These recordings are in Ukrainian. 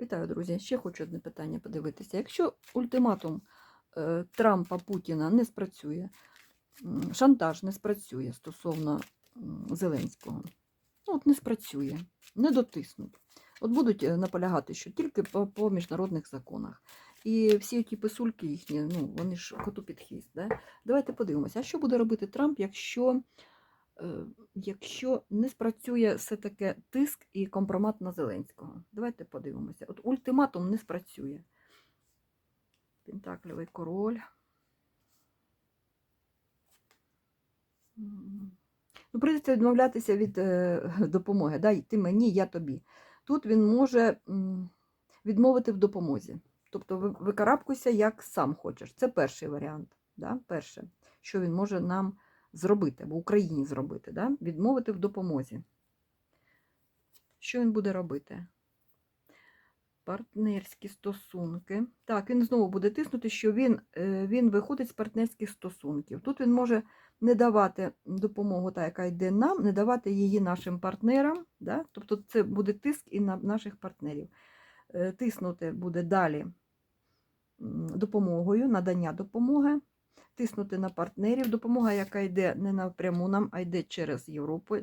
Вітаю, друзі. Ще хочу одне питання подивитися. Якщо ультиматум е, Трампа Путіна не спрацює, шантаж не спрацює стосовно Зеленського, ну, от не спрацює, не дотиснуть. От будуть е, наполягати, що тільки по, по міжнародних законах. І всі ті писульки їхні, ну, вони ж коту під хвіст. Да? Давайте подивимося, а що буде робити Трамп, якщо, якщо не спрацює все-таки тиск і компромат на Зеленського? Давайте подивимося. От ультиматум не спрацює. Пентакльовий король. Ну, прийдеться відмовлятися від е, допомоги. Да? Ти мені, я тобі. Тут він може відмовити в допомозі. Тобто ви- викарабкуйся, як сам хочеш. Це перший варіант. Да? Перше, що він може нам зробити, або Україні зробити, да? відмовити в допомозі. Що він буде робити? Партнерські стосунки. Так, він знову буде тиснути, що він, е, він виходить з партнерських стосунків. Тут він може не давати допомогу, та, яка йде нам, не давати її нашим партнерам. Да? Тобто це буде тиск і на наших партнерів. Е, Тиснути буде далі допомогою, надання допомоги, тиснути на партнерів. Допомога, яка йде не напряму нам, а йде через Європу,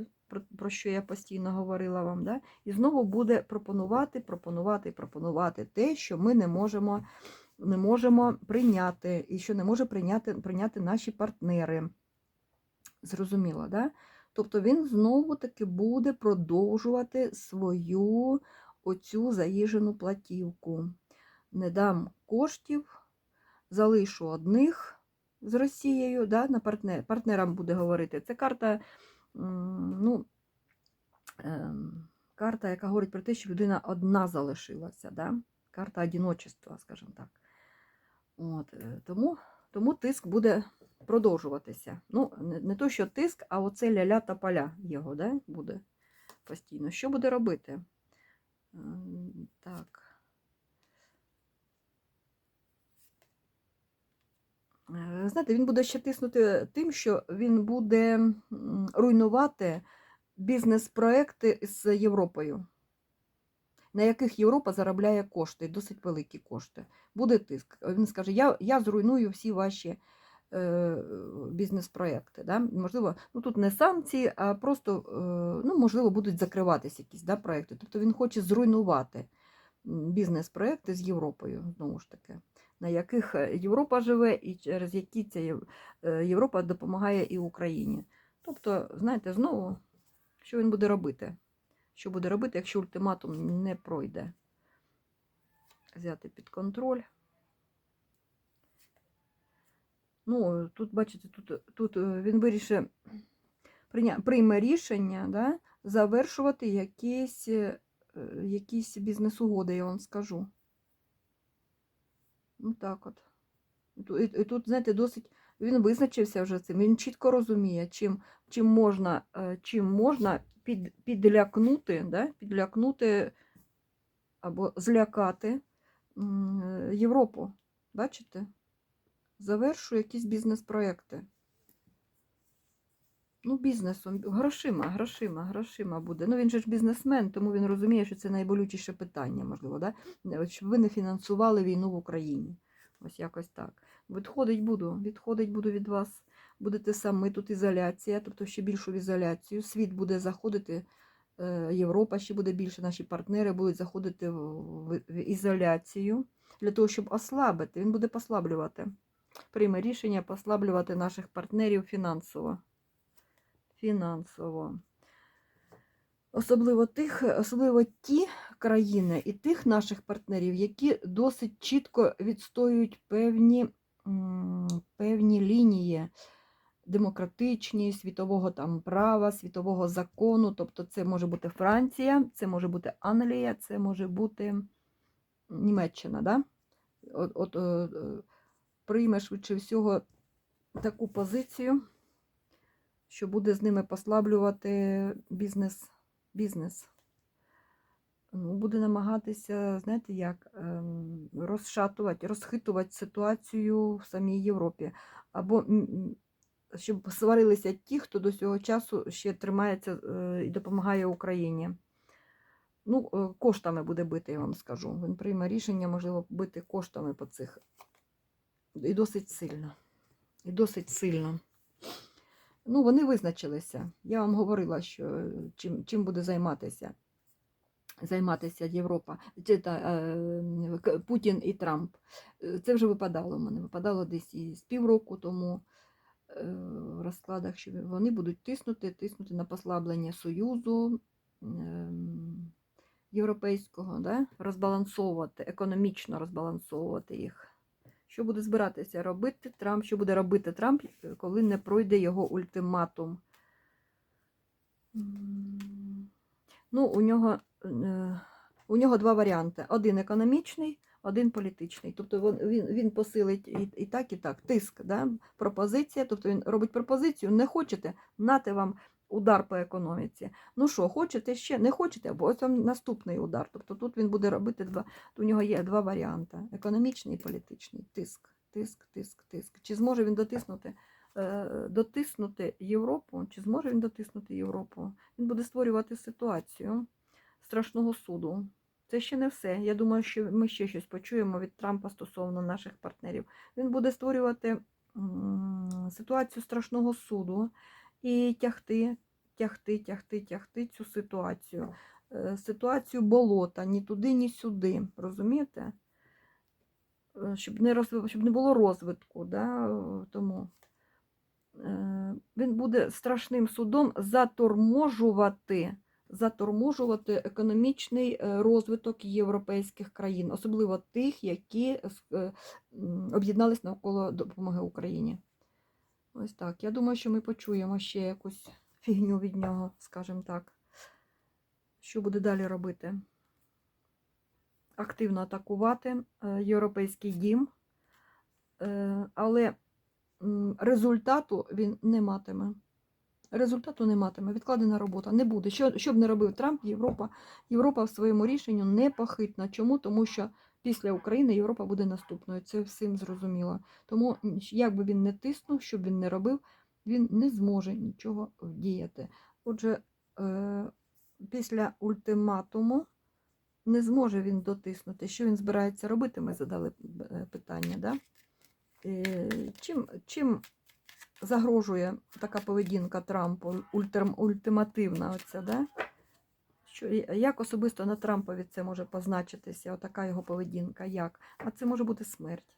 про, що я постійно говорила вам. Да? І знову буде пропонувати, пропонувати, пропонувати те, що ми не можемо, не можемо прийняти, і що не може прийняти, прийняти наші партнери. Зрозуміло, да? Тобто він знову таки буде продовжувати свою оцю заїжену платівку. Не дам коштів, залишу одних з Росією, да, на партнер, партнерам буде говорити. Це карта, ну, ем, карта, яка говорить про те, що людина одна залишилася. Да? Карта одиночества, скажімо так. От, е, тому, тому тиск буде продовжуватися. Ну, не, не то, що тиск, а оце ля-ля та поля його да, буде постійно. Що буде робити? Ем, Так. Е, Знаєте, він буде ще тиснути тим, що він буде руйнувати бізнес-проекти з Європою, на яких Європа заробляє кошти, досить великі кошти. Буде тиск. Він скаже: я, я зруйную всі ваші е, бізнес-проекти. Да? Можливо, ну тут не санкції, а просто, е, ну, можливо, будуть закриватися якісь да, проекти. Тобто він хоче зруйнувати бізнес-проекти з Європою, знову ж таки, на яких е, Європа живе і через які ця е, Європа допомагає і Україні. Тобто, знаєте, знову, що він буде робити? Що буде робити, якщо ультиматум не пройде? Взяти під контроль. Ну, тут, бачите, тут, тут е, він прийня- прийме рішення да, завершувати якісь, якісь бізнес-угоди, я вам скажу. Ну так от. І І, тут, знаєте, досить він визначився вже цим. Він чітко розуміє, чим, чим можна, е, чим можна під, підлякнути, да, підлякнути або злякати Європу. Бачите? Завершує якісь бізнес-проекти. Ну, бізнесом, грошима, грошима, грошима буде. Ну, він же ж бізнесмен, тому він розуміє, що це найболючіше питання, можливо, да? Щоб ви не фінансували війну в Україні. Ось якось так. Відходить буду, відходить буду від вас. Будете самі, тут ізоляція, тобто ще більшу в ізоляцію. Світ буде заходити, е, Європа ще буде більше, наші партнери будуть заходити в ізоляцію для того, щоб ослабити. Він буде послаблювати. Прийме рішення послаблювати наших партнерів фінансово. Фінансово. Особливо тих, особливо ті країни і тих наших партнерів, які досить чітко відстоюють певні, певні лінії демократичні, світового там права, світового закону. Тобто це може бути Франція, це може бути Англія, це може бути Німеччина. Да? От, от, е, е, прийме швидше всього таку позицію, що буде з ними послаблювати бізнес. бізнес. Ну, буде намагатися, знаєте, як ем, розшатувати, розхитувати ситуацію в самій Європі. Або щоб сварилися ті, хто до цього часу ще тримається е, і допомагає Україні. Ну, е, коштами буде бити, я вам скажу. Він прийме рішення, можливо, бити коштами по цих. І досить сильно. І досить сильно. Ну, вони визначилися. Я вам говорила, що е, чим, чим буде займатися. Займатися Європа, чи та, е, Путін і Трамп. Е, Це вже випадало в мене. Випадало десь і з півроку тому в розкладах, що вони будуть тиснути, тиснути на послаблення Союзу ем, європейського, да? розбалансовувати, економічно розбалансовувати їх. Що буде збиратися робити Трамп? Що буде робити Трамп, е, коли не пройде його ультиматум? Ну, у нього, е, у нього два варіанти: один економічний, один політичний. Тобто він, він, посилить і, і так, і так. Тиск, да? пропозиція. Тобто він робить пропозицію, не хочете, нате вам удар по економіці. Ну що, хочете ще? Не хочете, або ось вам наступний удар. Тобто тут він буде робити два. У нього є два варіанти: економічний і політичний. Тиск, тиск, тиск, тиск. Чи зможе він дотиснути? е, Дотиснути Європу, чи зможе він дотиснути Європу? Він буде створювати ситуацію страшного суду. Це ще не все. Я думаю, що ми ще щось почуємо від Трампа стосовно наших партнерів. Він буде створювати ситуацію страшного суду і тягти, тягти, тягти, тягти цю ситуацію. Е, Ситуацію болота ні туди, ні сюди. Розумієте? Е, Щоб не, розви- щоб не було розвитку. Да? Тому е, він буде страшним судом заторможувати заторможувати економічний розвиток європейських країн, особливо тих, які об'єднались навколо допомоги Україні. Ось так. Я думаю, що ми почуємо ще якусь фігню від нього, скажімо так. Що буде далі робити? Активно атакувати е, європейський дім, е, але результату він не матиме. Результату не матиме, відкладена робота не буде. Що, б не робив Трамп, Європа, Європа в своєму рішенню непохитна. Чому? Тому що після України Європа буде наступною. Це всім зрозуміло. Тому як би він не тиснув, що б він не робив, він не зможе нічого вдіяти. Отже, е, після ультиматуму не зможе він дотиснути. Що він збирається робити? Ми задали е, питання. Да? Е, чим, чим загрожує така поведінка Трампу, ультимативна оця, да? Що, як особисто на Трампові це може позначитися, отака його поведінка, як? А це може бути смерть.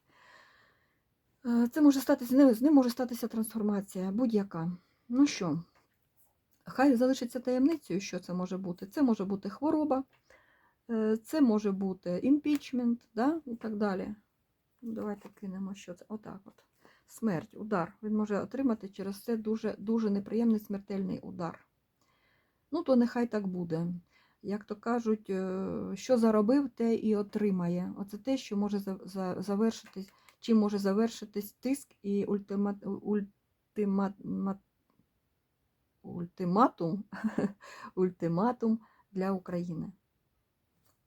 Е, Це може статися, з ним може статися трансформація, будь-яка. Ну що, хай залишиться таємницею, що це може бути. Це може бути хвороба, е, це може бути імпічмент, да? і так далі. Ну, давайте кинемо, що це. Отак от. Смерть, удар. Він може отримати через це дуже, дуже неприємний смертельний удар. Ну, то нехай так буде. Як то кажуть, е, що заробив, те і отримає. Оце те, що може за- за- завершитись, чим може завершитись тиск і ультимат, ультимат, ультиматум, ультиматум для України.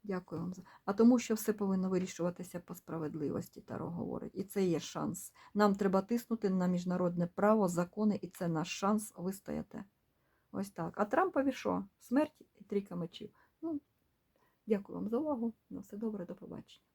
Дякую вам за. А тому, що все повинно вирішуватися по справедливості, Таро говорить. І це є шанс. Нам треба тиснути на міжнародне право, закони, і це наш шанс вистояти. Ось так. А Трампові що? Смерть трійка мечів. Ну, дякую вам за увагу. На все добре, до побачення.